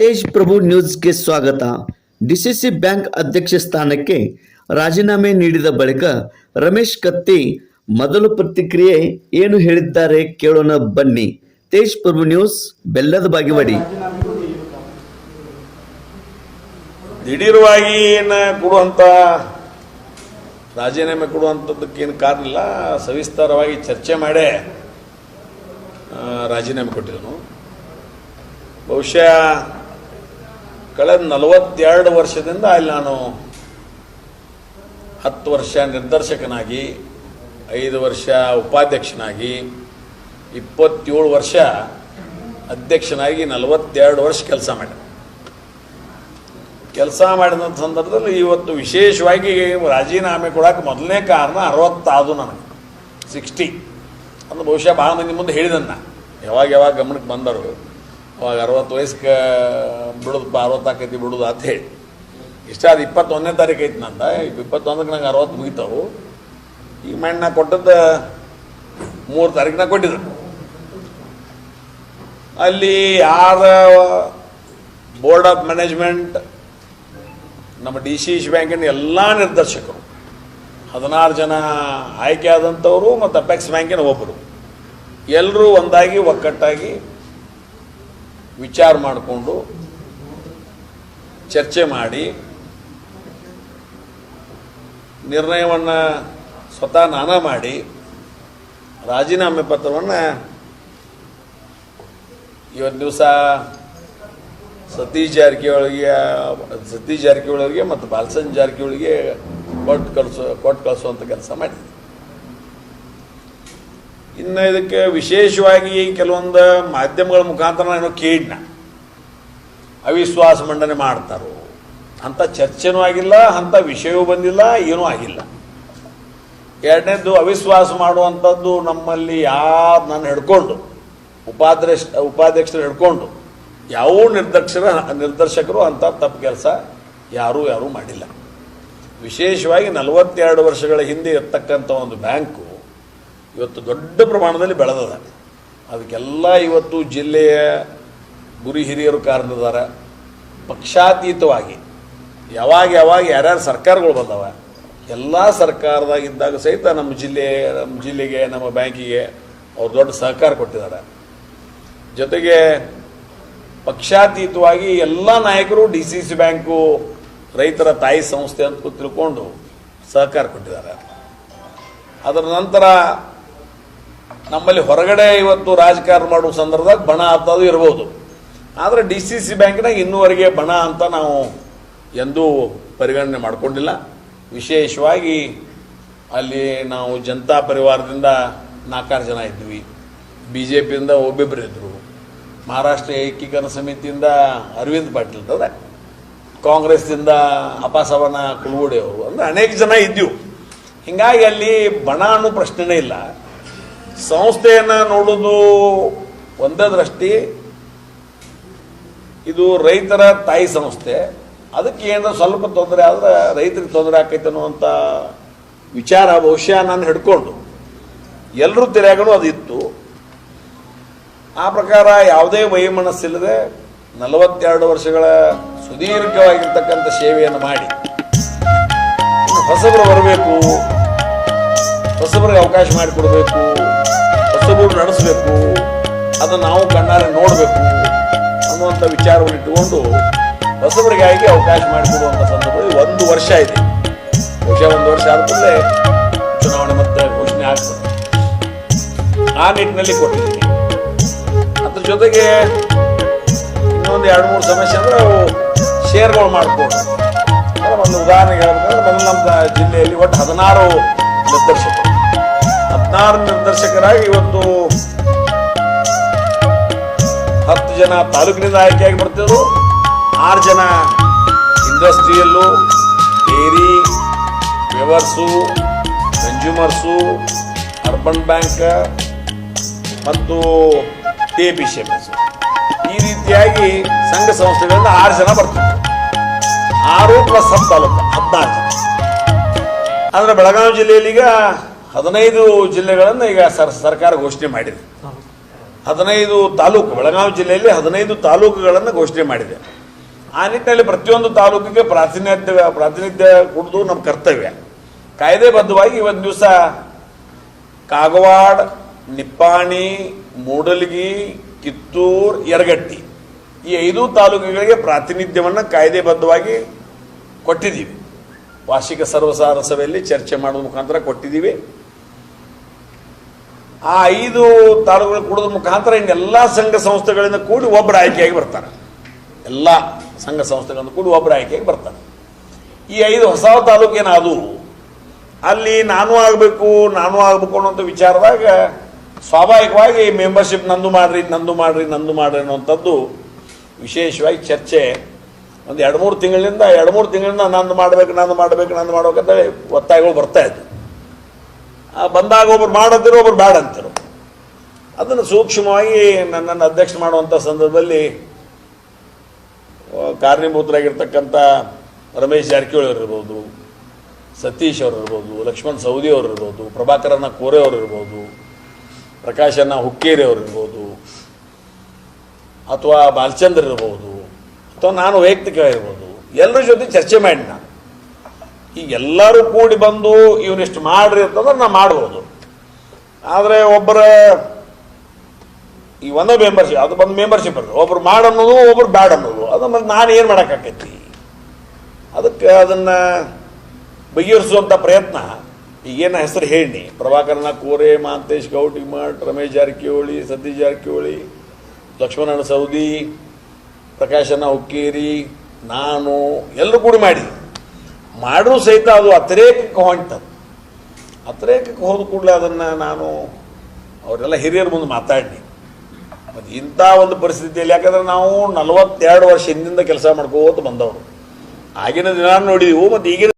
ತೇಜ್ ಪ್ರಭು ನ್ಯೂಸ್ಗೆ ಸ್ವಾಗತ. DCC bank ಅಧ್ಯಕ್ಷ ಸ್ಥಾನಕ್ಕೆ ರಾಜೀನಾಮೆ ನೀಡಿದ ಬಳಿಕ ರಮೇಶ್ ಕತ್ತಿ, ಮೊದಲು ಪ್ರತಿಕ್ರಿಯೆ ಏನು ಹೇಳಿದ್ದಾರೆ ಕೇಳೋಣ ಬನ್ನಿ. ತೇಜ್ ಪ್ರಭು ನ್ಯೂಸ್, ಬೆಲ್ಲದ ಬಾಗಿವಾಡಿ ದಿಢೀರ್ವಾಗಿ ಏನು ಕೊಡುವಂಥ ರಾಜೀನಾಮೆ ಕೊಡುವಂಥದ್ದಕ್ಕೇನು ಕಾರಣ ಇಲ್ಲ, ಸವಿಸ್ತಾರವಾಗಿ ಚರ್ಚೆ ಮಾಡೇ ರಾಜೀನಾಮೆ ಕೊಟ್ಟಿದ್ದನು ಬಹುಶಃ ಕಳೆದ ನಲವತ್ತೆರಡು ವರ್ಷದಿಂದ ಅಲ್ಲಿ ನಾನು ಹತ್ತು ವರ್ಷ ನಿರ್ದೇಶಕನಾಗಿ, ಐದು ವರ್ಷ ಉಪಾಧ್ಯಕ್ಷನಾಗಿ, ಇಪ್ಪತ್ತೇಳು ವರ್ಷ ಅಧ್ಯಕ್ಷನಾಗಿ ನಲವತ್ತೆರಡು ವರ್ಷ ಕೆಲಸ ಮಾಡಿದೆ. ಕೆಲಸ ಮಾಡಿದ ಸಂದರ್ಭದಲ್ಲಿ ಇವತ್ತು ವಿಶೇಷವಾಗಿ ರಾಜೀನಾಮೆ ಕೊಡೋಕೆ ಮೊದಲನೇ ಕಾರಣ ಅರವತ್ತಾದು ನನಗೆ. ಸಿಕ್ಸ್ಟಿ ಅಂದ್ರೆ ಬಹುಶಃ ಭಾಳ ಮಂದಿ ಮುಂದೆ ಹೇಳಿದನ್ನ. ಯಾವಾಗ ಯಾವಾಗ ಗಮನಕ್ಕೆ ಬಂದರು. ಅವಾಗ ಅರವತ್ತು ವಯಸ್ಸಿಗೆ ಅರವತ್ತು ಆಕೈತಿ ಬಿಡೋದು ಅಂತ ಹೇಳಿ. ಇಷ್ಟ ಅದು ಇಪ್ಪತ್ತೊಂದನೇ ತಾರೀಕು ಐತಿ ನಂದ. ಇಪ್ಪತ್ತೊಂದಕ್ಕೆ ನಂಗೆ ಅರವತ್ತು ಮುಗಿತಾವು. ಈ ಮಣ್ಣ ನಾ ಕೊಟ್ಟದ್ದು ಮೂರು ತಾರೀಕಿನ ಕೊಟ್ಟಿದ್ರು. ಅಲ್ಲಿ ಯಾರ ಬೋರ್ಡ್ ಆಫ್ ಮ್ಯಾನೇಜ್ಮೆಂಟ್, ನಮ್ಮ ಡಿ ಸಿ ಇಶ್ ಬ್ಯಾಂಕಿನ ಎಲ್ಲ ನಿರ್ದೇಶಕರು, ಹದಿನಾರು ಜನ ಆಯ್ಕೆ ಆದಂಥವರು ಮತ್ತು ಅಪೆಕ್ಸ್ ಬ್ಯಾಂಕಿನ ಒಬ್ಬರು ಎಲ್ಲರೂ ಒಂದಾಗಿ, ಒಕ್ಕಟ್ಟಾಗಿ ವಿಚಾರ ಮಾಡಿಕೊಂಡು ಚರ್ಚೆ ಮಾಡಿ, ನಿರ್ಣಯವನ್ನು ಸ್ವತಃ ನಾನಾ ಮಾಡಿ, ರಾಜೀನಾಮೆ ಪತ್ರವನ್ನು ಇವತ್ತು ದಿವಸ ಸತೀಶ್ ಜಾರಕಿಹೊಳಿಗೆ ಸತೀಶ್ ಜಾರಕಿಹೊಳಿಗೆ ಮತ್ತು ಬಾಲಸನ್ ಜಾರಕಿಹೊಳಿಗೆ ಕೊಟ್ಟು ಕಳಿಸೋ, ಕೊಟ್ಟು ಕಳಿಸುವಂಥ ಕೆಲಸ ಮಾಡಿದೆ ಇನ್ನು ಇದಕ್ಕೆ ವಿಶೇಷವಾಗಿ ಕೆಲವೊಂದು ಮಾಧ್ಯಮಗಳ ಮುಖಾಂತರ ಏನೋ ಕೇಳಿನ. ಅವಿಶ್ವಾಸ ಮಂಡನೆ ಮಾಡ್ತಾರೋ. ಅಂಥ ಚರ್ಚೆನೂ ಆಗಿಲ್ಲ, ಅಂಥ ವಿಷಯವೂ ಬಂದಿಲ್ಲ, ಏನೂ ಆಗಿಲ್ಲ. ಎರಡನೇದು ಅವಿಶ್ವಾಸ ಮಾಡುವಂಥದ್ದು ನಮ್ಮಲ್ಲಿ ಯಾರು ನಾನು ಹಿಡ್ಕೊಂಡು, ಉಪಾಧ್ಯಕ್ಷ, ಉಪಾಧ್ಯಕ್ಷರು ಹಿಡ್ಕೊಂಡು, ಯಾವ ನಿರ್ದಕ್ಷರ, ನಿರ್ದರ್ಶಕರು ಅಂಥ ತಪ್ಪು ಕೆಲಸ ಯಾರೂ ಯಾರೂ ಮಾಡಿಲ್ಲ. ವಿಶೇಷವಾಗಿ ನಲವತ್ತೆರಡು ವರ್ಷಗಳ ಹಿಂದೆ ಇರ್ತಕ್ಕಂಥ ಒಂದು ಬ್ಯಾಂಕು ಇವತ್ತು ದೊಡ್ಡ ಪ್ರಮಾಣದಲ್ಲಿ ಬೆಳೆದದ. ಅದಕ್ಕೆಲ್ಲ ಇವತ್ತು ಜಿಲ್ಲೆಯ ಗುರಿ ಹಿರಿಯರು ಕಾರಣದಾರ ಪಕ್ಷಾತೀತವಾಗಿ, ಯಾವಾಗ ಯಾವಾಗ ಯಾರ್ಯಾರು ಸರ್ಕಾರಗಳು ಬಂದವ, ಎಲ್ಲ ಸರ್ಕಾರದಾಗಿದ್ದಾಗ ಸಹಿತ ನಮ್ಮ ಜಿಲ್ಲೆ, ನಮ್ಮ ಜಿಲ್ಲೆಗೆ, ನಮ್ಮ ಬ್ಯಾಂಕಿಗೆ ಅವ್ರು ದೊಡ್ಡ ಸಹಕಾರ ಕೊಟ್ಟಿದ್ದಾರೆ ಜೊತೆಗೆ ಪಕ್ಷಾತೀತವಾಗಿ ಎಲ್ಲ ನಾಯಕರು ಡಿ ಸಿ ಸಿ ಬ್ಯಾಂಕು ರೈತರ ತಾಯಿ ಸಂಸ್ಥೆ ಅಂತ ತಿಳ್ಕೊಂಡು ಸಹಕಾರ ಕೊಟ್ಟಿದ್ದಾರೆ ಅದರ ನಂತರ ನಮ್ಮಲ್ಲಿ ಹೊರಗಡೆ ಇವತ್ತು ರಾಜಕಾರಣ ಮಾಡುವ ಸಂದರ್ಭದಾಗ ಬಣ ಅಂತದು ಇರ್ಬೋದು. ಆದರೆ ಡಿ ಸಿ ಸಿ ಬ್ಯಾಂಕ್ನಾಗ ಇನ್ನೂವರೆಗೆ ಬಣ ಅಂತ ನಾವು ಎಂದೂ ಪರಿಗಣನೆ ಮಾಡಿಕೊಂಡಿಲ್ಲ. ವಿಶೇಷವಾಗಿ ಅಲ್ಲಿ ನಾವು ಜನತಾ ಪರಿವಾರದಿಂದ ನಾಲ್ಕಾರು ಜನ ಇದ್ವಿ. ಬಿ ಜೆ ಪಿಯಿಂದ ಒಬ್ಬಿಬ್ಬರು ಇದ್ದರು ಮಹಾರಾಷ್ಟ್ರ ಏಕೀಕರಣ ಸಮಿತಿಯಿಂದ ಅರವಿಂದ್ ಪಾಟೀಲ್ ಅದ ಕಾಂಗ್ರೆಸ್ದಿಂದ ಅಪಾಸವನ ಕುಲಗುಡಿ ಅವರು ಅಂದರೆ ಅನೇಕ ಜನ ಇದ್ದೀವಿ. ಹೀಗಾಗಿ ಅಲ್ಲಿ ಬಣ ಅನ್ನೋ ಪ್ರಶ್ನೆನೇ ಇಲ್ಲ. ಸಂಸ್ಥೆಯನ್ನು ನೋಡೋದು ಒಂದೇ ದೃಷ್ಟಿ ಇದು ರೈತರ ತಾಯಿ ಸಂಸ್ಥೆ. ಅದಕ್ಕೆ ಏನಾದ್ರು ಸ್ವಲ್ಪ ತೊಂದರೆ ಆದ್ರೆ ರೈತರಿಗೆ ತೊಂದರೆ ಆಕೈತೆ ಅನ್ನುವಂಥ ವಿಚಾರ ಬಹುಶಃ ನಾನು ಹಿಡ್ಕೊಂಡು. ಎಲ್ಲರೂ ತೆರೆಗಳು ಅದಿತ್ತು ಆ ಪ್ರಕಾರ ಯಾವುದೇ ವೈಮನಸ್ಸಿಲ್ಲದೆ ನಲವತ್ತೆರಡು ವರ್ಷಗಳ ಸುದೀರ್ಘವಾಗಿರ್ತಕ್ಕಂಥ ಸೇವೆಯನ್ನು ಮಾಡಿ. ಹೊಸಬರು ಬರಬೇಕು. ಹೊಸಬರಿಗೆ ಅವಕಾಶ ಮಾಡಿಕೊಡ್ಬೇಕು. ಹೊಸಬರು ನಡೆಸಬೇಕು. ಅದನ್ನು ನಾವು ಕಣ್ಣಾರೆ ನೋಡಬೇಕು ಅನ್ನುವಂಥ ವಿಚಾರವನ್ನು ಇಟ್ಟುಕೊಂಡು ಹೊಸಬರಿಗಾಗಿ ಅವಕಾಶ ಮಾಡಿಕೊಡುವಂಥ ಸಂದರ್ಭದಲ್ಲಿ ಒಂದು ವರ್ಷ ಇದೆ. ಬಹುಶಃ ಒಂದು ವರ್ಷ ಆದಮೇಲೆ ಚುನಾವಣೆ ಮತ್ತೆ ಘೋಷಣೆ ಆಗ್ತದೆ. ಆ ನಿಟ್ಟಿನಲ್ಲಿ ಕೊಟ್ಟಿದ್ದೀನಿ. ಅದ್ರ ಜೊತೆಗೆ ಇನ್ನೊಂದು ಎರಡು ಮೂರು ಸಮಸ್ಯೆ ಅಂದರೆ ಅವು ಶೇರ್ಗಳು ಮಾಡ್ಕೊಂಡು. ಒಂದು ಉದಾಹರಣೆಗೆ ಹೇಳ್ಬೇಕಂದ್ರೆ ಮೊದಲು ನಮ್ಮ ಜಿಲ್ಲೆಯಲ್ಲಿ ಒಟ್ಟು ಹದಿನಾರು ನಿರ್ದೇಶಕರು. ಹದಿನಾರು ನಿರ್ದೇಶಕರಾಗಿ ಇವತ್ತು ಹತ್ತು ಜನ ತಾಲೂಕಿನಿಂದ ಆಯ್ಕೆಯಾಗಿ ಬರ್ತಿದ್ರು ಆರು ಜನ industrial, dairy weavers consumers, urban bank ಮತ್ತು ಟಿ ಬಿ ಸಿ ಈ ರೀತಿಯಾಗಿ ಸಂಘ ಸಂಸ್ಥೆಗಳಿಂದ ಆರು ಜನ ಬರ್ತಿದ್ರು. ಆರು ಪ್ಲಸ್ ಹತ್ತು ತಾಲೂಕು, ಹದಿನಾರು ಜನ. ಆದರೆ ಬೆಳಗಾವಿ ಜಿಲ್ಲೆಯಲ್ಲಿ ಈಗ ಹದಿನೈದು ಜಿಲ್ಲೆಗಳನ್ನು ಈಗ ಸರ್, ಸರ್ಕಾರ ಘೋಷಣೆ ಮಾಡಿದೆ. ಹದಿನೈದು ತಾಲೂಕು, ಬೆಳಗಾವಿ ಜಿಲ್ಲೆಯಲ್ಲಿ ಹದಿನೈದು ತಾಲೂಕುಗಳನ್ನು ಘೋಷಣೆ ಮಾಡಿದೆ. ಆ ನಿಟ್ಟಿನಲ್ಲಿ ಪ್ರತಿಯೊಂದು ತಾಲೂಕಿಗೆ ಪ್ರಾತಿನಿಧ್ಯ ಪ್ರಾತಿನಿಧ್ಯ ಕೊಡುವುದು ನಮ್ಮ ಕರ್ತವ್ಯ. ಕಾಯ್ದೆಬದ್ಧವಾಗಿ ಇವತ್ತು ದಿವಸ ಕಾಗವಾಡ, ನಿಪ್ಪಾಣಿ, ಮೂಡಲಗಿ, ಕಿತ್ತೂರ್, ಯರಗಟ್ಟಿ ಈ ಐದು ತಾಲೂಕುಗಳಿಗೆ ಪ್ರಾತಿನಿಧ್ಯವನ್ನು ಕಾಯ್ದೆಬದ್ಧವಾಗಿ ಕೊಟ್ಟಿದ್ದೀವಿ. ವಾರ್ಷಿಕ ಸರ್ವಸಾರ ಸಭೆಯಲ್ಲಿ ಚರ್ಚೆ ಮಾಡುವ ಮುಖಾಂತರ ಕೊಟ್ಟಿದ್ದೀವಿ. ಆ ಐದು ತಾಲೂಕುಗಳು ಕೂಡೋದ್ರ ಮುಖಾಂತರ ಇನ್ನೆಲ್ಲ ಸಂಘ ಸಂಸ್ಥೆಗಳಿಂದ ಕೂಡಿ ಒಬ್ಬರ ಆಯ್ಕೆಯಾಗಿ ಬರ್ತಾರೆ. ಎಲ್ಲ ಸಂಘ ಸಂಸ್ಥೆಗಳಿಂದ ಕೂಡಿ ಒಬ್ಬರು ಆಯ್ಕೆಯಾಗಿ ಬರ್ತಾರೆ. ಈ ಐದು ಹೊಸ ತಾಲೂಕು ಏನಾದವು ಅಲ್ಲಿ ನಾನು ಆಗಬೇಕು ನಾನು ಆಗಬೇಕು ಅನ್ನೋಂಥ ವಿಚಾರದಾಗ ಸ್ವಾಭಾವಿಕವಾಗಿ ಮೆಂಬರ್ಶಿಪ್ ನಂದು ಮಾಡ್ರಿ ನಂದು ಮಾಡ್ರಿ ನಂದು ಮಾಡ್ರಿ ಅನ್ನೋಂಥದ್ದು ವಿಶೇಷವಾಗಿ ಚರ್ಚೆ. ಒಂದು ಎರಡು ಮೂರು ತಿಂಗಳಿಂದ, ಎರಡು ಮೂರು ತಿಂಗಳಿಂದ ನಂದು ಮಾಡಬೇಕು ನಂದು ಮಾಡಬೇಕು, ನಂದು ಮಾಡ್ಬೇಕಂತೇಳಿ ಒತ್ತಾಯಗಳು ಬರ್ತಾ ಇದ್ವು. ಆ ಬಂದಾಗ ಒಬ್ರು ಮಾಡಂತಿರೋ ಒಬ್ರು ಬೇಡ ಅಂತಿರು ಅದನ್ನು ಸೂಕ್ಷ್ಮವಾಗಿ ನನ್ನನ್ನು ಅಧ್ಯಕ್ಷ ಮಾಡುವಂಥ ಸಂದರ್ಭದಲ್ಲಿ ಕಾರ್ಯಭೂತರಾಗಿರ್ತಕ್ಕಂಥ ರಮೇಶ್ ಜಾರಕಿಹೊಳಿ ಅವರಿರ್ಬೋದು, ಸತೀಶ್ ಅವರು ಇರ್ಬೋದು ಲಕ್ಷ್ಮಣ್ ಸೌದಿ ಅವರು ಇರ್ಬೋದು ಪ್ರಭಾಕರನ ಕೋರೆ ಅವರು ಇರ್ಬೋದು ಪ್ರಕಾಶನ ಹುಕ್ಕೇರಿ ಅವರು ಇರ್ಬೋದು ಅಥವಾ ಬಾಲಚಂದ್ರ ಇರ್ಬೋದು, ಅಥವಾ ನಾನು ವೈಯಕ್ತಿಕವಾಗಿರ್ಬೋದು, ಎಲ್ಲರ ಜೊತೆ ಚರ್ಚೆ ಮಾಡಿ ನಾನು ಈಗ ಎಲ್ಲರೂ ಕೂಡಿ ಬಂದು ಇವನಿಷ್ಟು ಮಾಡ್ರಿ ಅಂತಂದ್ರೆ ನಾ ಮಾಡ್ಬೋದು. ಆದರೆ ಒಬ್ಬರ ಈ ಒಂದೇ ಮೆಂಬರ್ಶಿಪ್ ಅದು ಬಂದು ಮೆಂಬರ್ಶಿಪ್ ಇರ್ತದೆ ಒಬ್ರು ಮಾಡ್ ಅನ್ನೋದು ಒಬ್ರು ಬ್ಯಾಡ್ ಅನ್ನೋದು ಅದು ಮತ್ತೆ ನಾನು ಏನು ಮಾಡೋಕ್ಕಾಕೈತಿ? ಅದಕ್ಕೆ ಅದನ್ನು ಬಗೆಹರಿಸುವಂಥ ಪ್ರಯತ್ನ. ಈಗೇನು ಹೆಸರು ಹೇಳಿ. ಪ್ರಭಾಕರ್ನ ಕೋರೆ, ಮಾಂತೇಶ್ ಗೌಟಿಮಠ್ ರಮೇಶ್ ಜಾರಕಿಹೊಳಿ, ಸತೀಶ್ ಜಾರಕಿಹೊಳಿ, ಲಕ್ಷ್ಮಣನ ಸೌದಿ, ಪ್ರಕಾಶನ ಹುಕ್ಕೇರಿ, ನಾನು ಎಲ್ಲರೂ ಕೂಡಿ ಮಾಡಿ. ಮಾಡಿದ್ರು ಸಹಿತ ಅದು ಅತಿರೇಕಕ್ಕೆ ಹೊಂಟದು ಅತಿರೇಕಕ್ಕೆ ಹೋದ ಕೂಡಲೇ ಅದನ್ನು ನಾನು ಅವರೆಲ್ಲ ಹಿರಿಯರ ಮುಂದೆ ಮಾತಾಡಿ ಮತ್ತು ಇಂಥ ಒಂದು ಪರಿಸ್ಥಿತಿಯಲ್ಲಿ ಯಾಕಂದ್ರೆ ನಾವು ನಲವತ್ತೆರಡು ವರ್ಷ ಹಿಂದಿಂದ ಕೆಲಸ ಮಾಡ್ಕೋತ ಬಂದವರು. ಆಗಿನ ದಿನ ನೋಡಿದೆವು ಮತ್ತು ಈಗಿನ